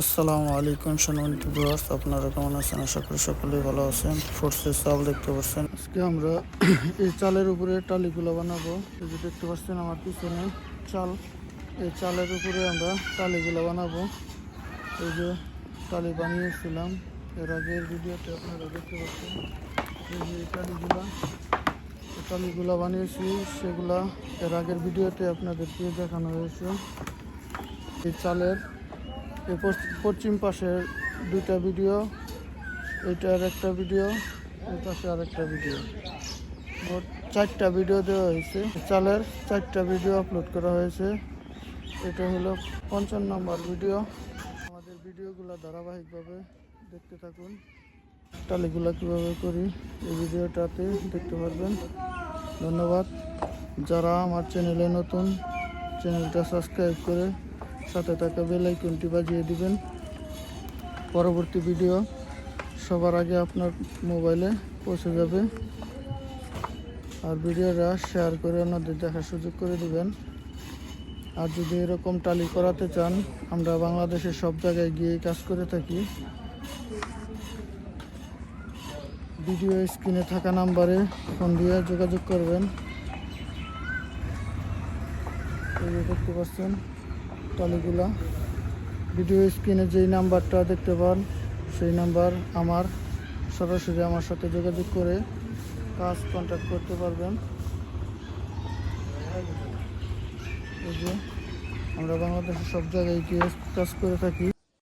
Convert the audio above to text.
আসসালামু আলাইকুম সম্মানিত ভিউয়ার্স, আপনারা কেমন আছেন? আশা করি সকলেই ভালো আছেন। ফোর্সের চাল দেখতে পাচ্ছেন। আজকে আমরা এই চালের উপরে টালিগুলো বানাবো। এই যে দেখতে পাচ্ছেন আমার পিছনে চাল। এই চালের উপরে আমরা টালিগুলো বানাবো। এই যে টালি বানিয়েছিলাম। এর আগের ভিডিওতে আপনারা দেখতে পাচ্ছেন। এই যে টালিগুলা টালিগুলা বানিয়েছি। সেগুলা এর আগের ভিডিওতে আপনাদেরকে দেখানো হয়েছে। এই চালের এই পশ্চিম পাশের দুইটা ভিডিও, এইটার একটা ভিডিও, এই পাশে আর একটা ভিডিও চারটা ভিডিও দেওয়া হয়েছে। চালের চারটা ভিডিও আপলোড করা হয়েছে। এটা হলো পঞ্চান্ন নম্বর ভিডিও। আমাদের ভিডিওগুলো ধারাবাহিকভাবে দেখতে থাকুন। টালিগুলো কীভাবে করি এই ভিডিওটাতে দেখতে পারবেন। ধন্যবাদ। যারা আমার চ্যানেলে নতুন, চ্যানেলটা সাবস্ক্রাইব করে সাথে থাকা বেল আইকনটি বাজিয়ে দিবেন। পরবর্তী ভিডিও সবার আগে আপনার মোবাইলে পৌঁছে যাবে। আর ভিডিওটা শেয়ার করে অন্যদের দেখার সুযোগ করে দিবেন। আর যদি এরকম টালি করাতে চান, আমরা বাংলাদেশের সব জায়গায় গিয়ে কাজ করে থাকি। ভিডিও স্ক্রিনে থাকা নাম্বারে ফোন দিয়ে যোগাযোগ করবেন। দেখতে পাচ্ছেন। টালিগুলা ভিডিও স্ক্রিনে যেই নাম্বারটা দেখতে পান, সেই নাম্বার আমার। সরাসরি আমার সাথে যোগাযোগ করে কাজ কন্ট্যাক্ট করতে পারবেন। আমরা বাংলাদেশের সব জায়গায় গিয়ে কাজ করে থাকি।